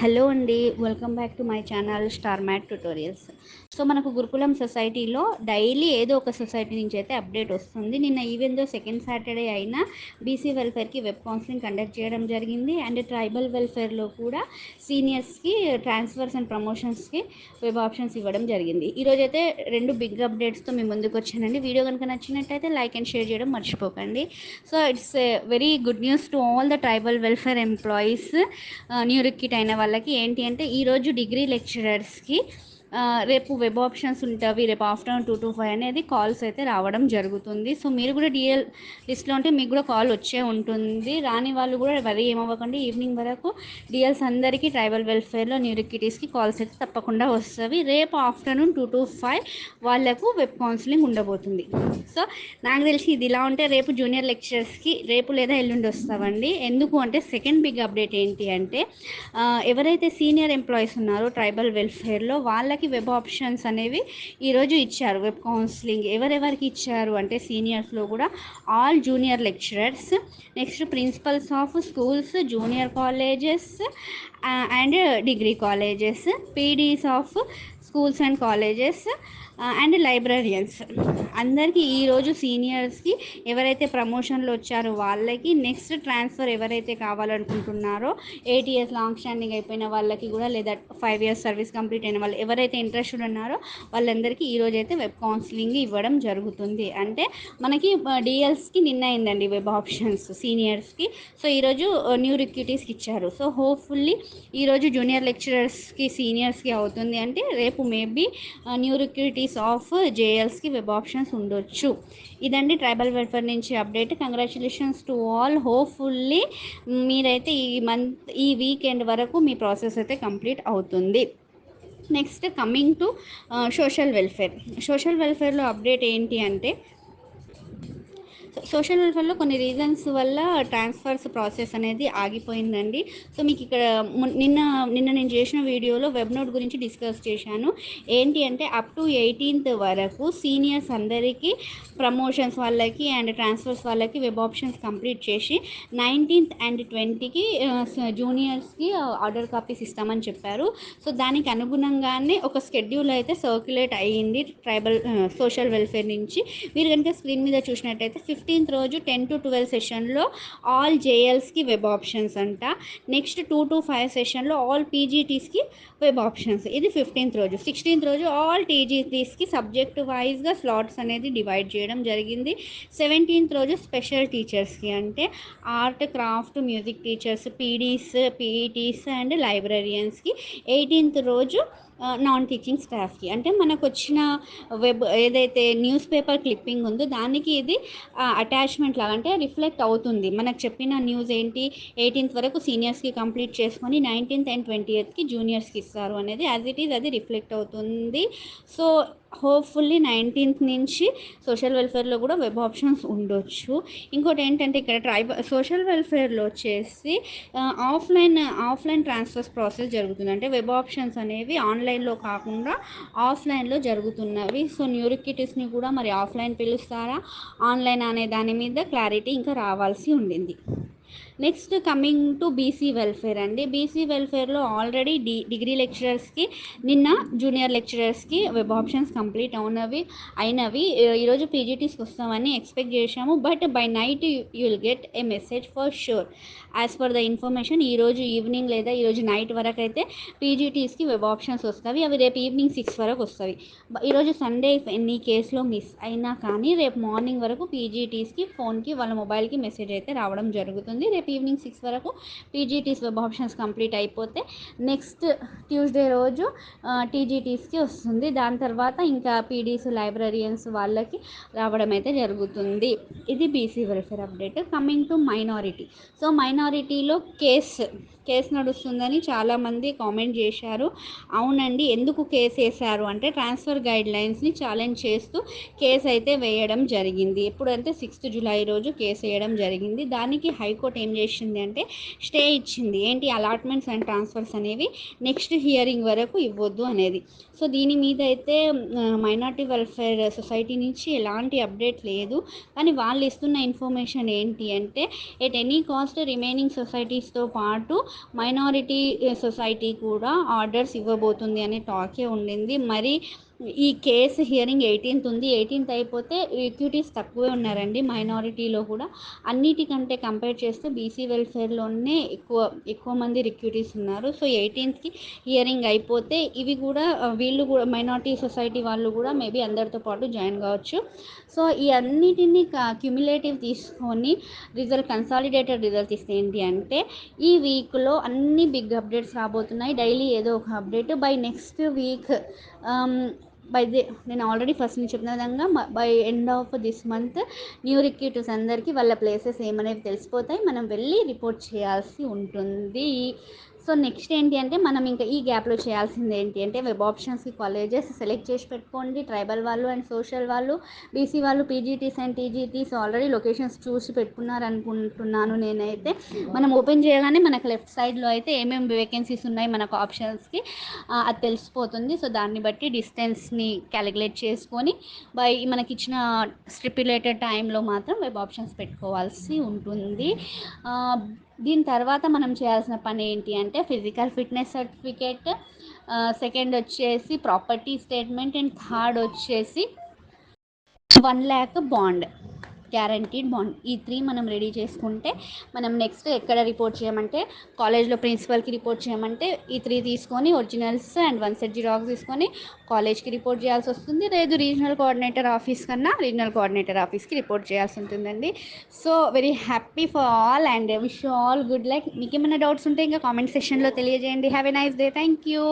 Hello అండి welcome back to my channel star math tutorials. So మనకు గురుకులం సొసైటీలో daily ఏదో ఒక సొసైటీ నుంచి అయితే అప్డేట్ వస్తుంది. నిన్న ఈవెన్ దో సెకండ్ సాటర్డే అయినా బీసీ వెల్ఫేర్కి వెబ్ కౌన్సిలింగ్ కండక్ట్ చేయడం జరిగింది. అండ్ ట్రైబల్ వెల్ఫేర్లో కూడా సీనియర్స్కి ట్రాన్స్ఫర్స్ అండ్ ప్రమోషన్స్కి వెబ్ ఆప్షన్స్ ఇవ్వడం జరిగింది. ఈరోజు అయితే రెండు బిగ్ అప్డేట్స్తో మీ ముందుకు వచ్చానండి. వీడియో కనుక నచ్చినట్టయితే లైక్ అండ్ షేర్ చేయడం మర్చిపోకండి. So it's very good news to all the tribal welfare employees. New recruit అయిన వాళ్ళకి ఏంటి అంటే ఈరోజు డిగ్రీ లెక్చరర్స్కి రేపు వెబ్ ఆప్షన్స్ ఉంటాయి రేపు ఆఫ్టర్నూన్ టూ టు ఫైవ్ అనేది కాల్స్ అయితే రావడం జరుగుతుంది. సో మీరు కూడా డిఎల్ లిస్ట్లో ఉంటే మీకు కూడా కాల్ వచ్చే ఉంటుంది. రాని వాళ్ళు కూడా వరి ఏమవ్వకండి. ఈవినింగ్ వరకు డిఎల్స్ అందరికీ ట్రైబల్ వెల్ఫేర్లో న్యూరిక్విటీస్కి కాల్స్ అయితే తప్పకుండా వస్తుంది రేపు ఆఫ్టర్నూన్ టూ టు ఫైవ్ వాళ్ళకు వెబ్ కౌన్సిలింగ్ ఉండబోతుంది. సో నాకు తెలిసి ఇది ఇలా ఉంటే రేపు జూనియర్ లెక్చరర్స్కి రేపు లేదా ఎల్లుండి వస్తామండి ఎందుకు అంటే సెకండ్ బిగ్ అప్డేట్ ఏంటి అంటే ఎవరైతే సీనియర్ ఎంప్లాయీస్ ఉన్నారో ట్రైబల్ వెల్ఫేర్లో వాళ్ళకి వెబ్ ఆప్షన్స్ అనేవి ఈరోజు ఇచ్చారు వెబ్ కౌన్సిలింగ్. ఎవరెవరికి ఇచ్చారు అంటే సీనియర్స్లో కూడా all junior lecturers next principals of schools junior colleges and degree colleges PDs of schools and colleges and librarians. అందరికీ ఈరోజు సీనియర్స్కి ఎవరైతే ప్రమోషన్లు వచ్చారో వాళ్ళకి నెక్స్ట్ ట్రాన్స్ఫర్ ఎవరైతే కావాలనుకుంటున్నారో ఎయిట్ ఇయర్స్ లాంగ్ స్టాండింగ్ అయిపోయిన వాళ్ళకి కూడా లేదా ఫైవ్ ఇయర్స్ సర్వీస్ కంప్లీట్ అయిన వాళ్ళు ఎవరైతే ఇంట్రెస్టెడ్ ఉన్నారో వాళ్ళందరికీ ఈరోజు అయితే వెబ్ కౌన్సిలింగ్ ఇవ్వడం జరుగుతుంది. అంటే మనకి డిఎల్స్కి నిన్న అయిందండి వెబ్ ఆప్షన్స్ సీనియర్స్కి. సో ఈరోజు న్యూ రిక్యూటీస్కి ఇచ్చారు. సో హోప్ఫుల్లీ ఈరోజు జూనియర్ లెక్చరర్స్కి సీనియర్స్కి అవుతుంది. అంటే రేపు మేబీ న్యూ రిక్యూటీస్ ఆఫ్ జేఎల్స్కి వెబ్ ఆప్షన్స్ ఉండొచ్చు. ఇదండి ట్రైబల్ వెల్ఫేర్ నుంచి update congratulations to all hopefully మీరైతే ఈ మంత్ ఈ వీకెండ్ వరకు మీ ప్రాసెస్ అయితే కంప్లీట్ అవుతుంది. Next coming to social welfare social వెల్ఫేర్లో update ఏంటి అంటే సోషల్ వెల్ఫేర్లో కొన్ని రీజన్స్ వల్ల ట్రాన్స్ఫర్స్ ప్రాసెస్ అనేది ఆగిపోయిందండి. సో మీకు ఇక్కడ నిన్న నిన్న నేను చేసిన వీడియోలో వెబ్ నోట్ గురించి డిస్కస్ చేశాను. ఏంటి అంటే అప్ టు ఎయిటీన్త్ వరకు సీనియర్స్ అందరికీ ప్రమోషన్స్ వాళ్ళకి అండ్ ట్రాన్స్ఫర్స్ వాళ్ళకి వెబ్ ఆప్షన్స్ కంప్లీట్ చేసి నైన్టీన్త్ అండ్ ట్వంటీకి జూనియర్స్కి ఆర్డర్ కాపీస్ ఇస్తామని చెప్పారు. సో దానికి అనుగుణంగానే ఒక స్కెడ్యూల్ అయితే సర్క్యులేట్ అయ్యింది ట్రైబల్ సోషల్ వెల్ఫేర్ నుంచి. మీరు కనుక స్క్రీన్ మీద చూసినట్టయితే ఫిఫ్త్ ఫిఫ్టీన్త్ రోజు టెన్ టు ట్వెల్వ్ సెషన్లో ఆల్ జేఎల్స్కి వెబ్ ఆప్షన్స్ అంట. నెక్స్ట్ టూ టు ఫైవ్ సెషన్లో ఆల్ పీజీటీస్కి వెబ్ ఆప్షన్స్. ఇది ఫిఫ్టీన్త్ రోజు. సిక్స్టీన్త్ రోజు ఆల్ టీజీటీస్కి సబ్జెక్ట్ వైజ్గా స్లాట్స్ అనేది డివైడ్ చేయడం జరిగింది. సెవెంటీన్త్ రోజు స్పెషల్ టీచర్స్కి అంటే art craft music teachers PDs PETs and లైబ్రరియన్స్కి. Eighteenth రోజు నాన్ టీచింగ్ స్టాఫ్కి అంటే మనకు వచ్చిన వెబ్ ఏదైతే న్యూస్ పేపర్ క్లిప్పింగ్ ఉందో దానికి ఇది అటాచ్మెంట్ లాగా అంటే రిఫ్లెక్ట్ అవుతుంది. మనకు చెప్పిన న్యూస్ ఏంటి ఎయిటీన్త్ వరకు సీనియర్స్కి కంప్లీట్ చేసుకొని నైన్టీన్త్ అండ్ ట్వంటీ ఎయిత్కి జూనియర్స్కి ఇస్తారు అనేది యాజ్ ఇట్ ఈజ్ అది రిఫ్లెక్ట్ అవుతుంది. సో హోప్ఫుల్లీ నైన్టీన్త్ నుంచి సోషల్ వెల్ఫేర్లో కూడా వెబ్ ఆప్షన్స్ ఉండొచ్చు. ఇంకోటి ఏంటంటే ఇక్కడ ట్రైబల్ సోషల్ వెల్ఫేర్లో వచ్చేసి ఆఫ్లైన్ ఆఫ్లైన్ ట్రాన్స్ఫర్స్ ప్రాసెస్ జరుగుతుంది. అంటే వెబ్ ఆప్షన్స్ అనేవి ఆన్లైన్లో కాకుండా ఆఫ్లైన్లో జరుగుతున్నవి. సో న్యూరికిటీస్ని కూడా మరి ఆఫ్లైన్ పిలుస్తారా? ఆన్లైన్ అనే దాని మీద క్లారిటీ ఇంకా రావాల్సి ఉండింది. Next coming to BC welfare అండి. బీసీ వెల్ఫేర్లో ఆల్రెడీ డి డిగ్రీ లెక్చరర్స్కి నిన్న జూనియర్ లెక్చరర్స్కి వెబ్ ఆప్షన్స్ కంప్లీట్ అవునవి అయినవి. ఈరోజు పీజీటీస్కి వస్తామని ఎక్స్పెక్ట్ చేశాము. But by night you will get a message for sure as per the information ఈరోజు ఈవినింగ్ లేదా ఈరోజు నైట్ వరకు అయితే పీజీటీస్కి వెబ్ ఆప్షన్స్ వస్తాయి. అవి రేపు ఈవినింగ్ సిక్స్ వరకు వస్తాయి. ఈరోజు సండే ఎన్ని కేసులో మిస్ అయినా కానీ రేపు మార్నింగ్ వరకు పీజీటీస్కి ఫోన్కి వాళ్ళ మొబైల్కి మెసేజ్ అయితే రావడం జరుగుతుంది. రేపు ఈవినింగ్ సిక్స్ వరకు పీజీటీస్ వెబ్ ఆప్షన్స్ కంప్లీట్ అయిపోతే నెక్స్ట్ ట్యూస్డే రోజు టీజీటీస్కి వస్తుంది. దాని తర్వాత ఇంకా పీడీస్ లైబ్రరియన్స్ వాళ్ళకి రావడం అయితే జరుగుతుంది. ఇది BC welfare update coming to minority so మైనారిటీలో case case నడుస్తుందని చాలామంది కామెంట్ చేశారు. అవునండి ఎందుకు కేసు వేశారు అంటే ట్రాన్స్ఫర్ గైడ్ లైన్స్ని ఛాలెంజ్ చేస్తూ కేసు అయితే వేయడం జరిగింది. ఎప్పుడంటే సిక్స్త్ జూలై రోజు కేసు వేయడం జరిగింది. దానికి హైకోర్టు ఏం చేసింది అంటే స్టే ఇచ్చింది. ఏంటి అలాట్మెంట్స్ అండ్ ట్రాన్స్ఫర్స్ అనేవి నెక్స్ట్ హియరింగ్ వరకు ఇవ్వద్దు అనేది. సో దీని మీద అయితే మైనార్టీ వెల్ఫేర్ సొసైటీ నుంచి ఎలాంటి అప్డేట్ లేదు. కానీ వాళ్ళు ఇస్తున్న ఇన్ఫర్మేషన్ ఏంటి అంటే ఎట్ ఎనీ కాస్ట్ రిమైనింగ్ సొసైటీస్తో పాటు మైనారిటీ సొసైటీ కూడా ఆర్డర్స్ ఇవ్వబోతుంది అనే టాకే ఉండింది. మరి ఈ కేసు హియరింగ్ ఎయిటీన్త్ ఉంది. ఎయిటీన్త్ అయిపోతే ఈక్విటీస్ తక్కువే ఉన్నారండి మైనారిటీలో కూడా. అన్నిటికంటే కంపేర్ చేస్తే బీసీ వెల్ఫేర్లోనే ఎక్కువ ఎక్కువ మంది రిక్యూటీస్ ఉన్నారు. సో ఎయిటీన్త్కి హియరింగ్ అయిపోతే ఇవి కూడా వీళ్ళు కూడా మైనారిటీ సొసైటీ వాళ్ళు కూడా మేబీ అందరితో పాటు జాయిన్ కావచ్చు. సో ఈ అన్నిటిని క్యుములేటివ్ తీసుకొని రిజల్ట్ కన్సాలిడేటెడ్ రిజల్ట్ ఇస్తే ఏంటి అంటే ఈ వీక్లో అన్ని బిగ్ అప్డేట్స్ రాబోతున్నాయి. డైలీ ఏదో ఒక update. By next week by the నేను ఆల్రెడీ ఫస్ట్ నుంచి చెప్పిన విధంగా by end of this month new recruiters అందరికీ వాళ్ళ ప్లేసెస్ ఏమనేవి తెలిసిపోతాయి. మనం వెళ్ళి రిపోర్ట్ చేయాల్సి ఉంటుంది. సో నెక్స్ట్ ఏంటి అంటే మనం ఇంకా ఈ గ్యాప్లో చేయాల్సింది ఏంటి అంటే వెబ్ ఆప్షన్స్కి కాలేజెస్ సెలెక్ట్ చేసి పెట్టుకోండి. ట్రైబల్ వాళ్ళు అండ్ సోషల్ వాళ్ళు బీసీ వాళ్ళు PGTs and TGTs already locations చూసి పెట్టుకున్నారు అనుకుంటున్నాను నేనైతే. మనం ఓపెన్ చేయగానే మనకు లెఫ్ట్ సైడ్లో అయితే ఏమేమి వేకెన్సీస్ ఉన్నాయి మనకు ఆప్షన్స్కి అది తెలిసిపోతుంది. సో దాన్ని బట్టి డిస్టెన్స్ని క్యాలిక్యులేట్ చేసుకొని బై మనకి ఇచ్చిన స్ట్రిప్యులేటెడ్ టైంలో మాత్రం వెబ్ ఆప్షన్స్ పెట్టుకోవాల్సి ఉంటుంది. దీని తర్వాత మనం చేయాల్సిన పని ఏంటి అంటే ఫిజికల్ ఫిట్నెస్ సర్టిఫికేట్ సెకండ్ వచ్చేసి ప్రాపర్టీ స్టేట్మెంట్ అండ్ థర్డ్ వచ్చేసి one lakh bond guaranteed bond ఈ త్రీ మనం రెడీ చేసుకుంటే మనం నెక్స్ట్ ఎక్కడ రిపోర్ట్ చేయమంటే కాలేజ్లో ప్రిన్సిపల్కి రిపోర్ట్ చేయమంటే ఈ త్రీ తీసుకొని originals and one set xerox తీసుకొని కాలేజ్కి రిపోర్ట్ చేయాల్సి వస్తుంది. లేదు రీజనల్ కోఆర్డినేటర్ ఆఫీస్ కన్నా రీజనల్ కోఆర్డినేటర్ ఆఫీస్కి రిపోర్ట్ చేయాల్సి ఉంటుందండి. So very happy for all and wish all good luck మీకు ఏమైనా డౌట్స్ ఉంటే ఇంకా కామెంట్ సెక్షన్లో తెలియజేయండి. Have a nice day thank you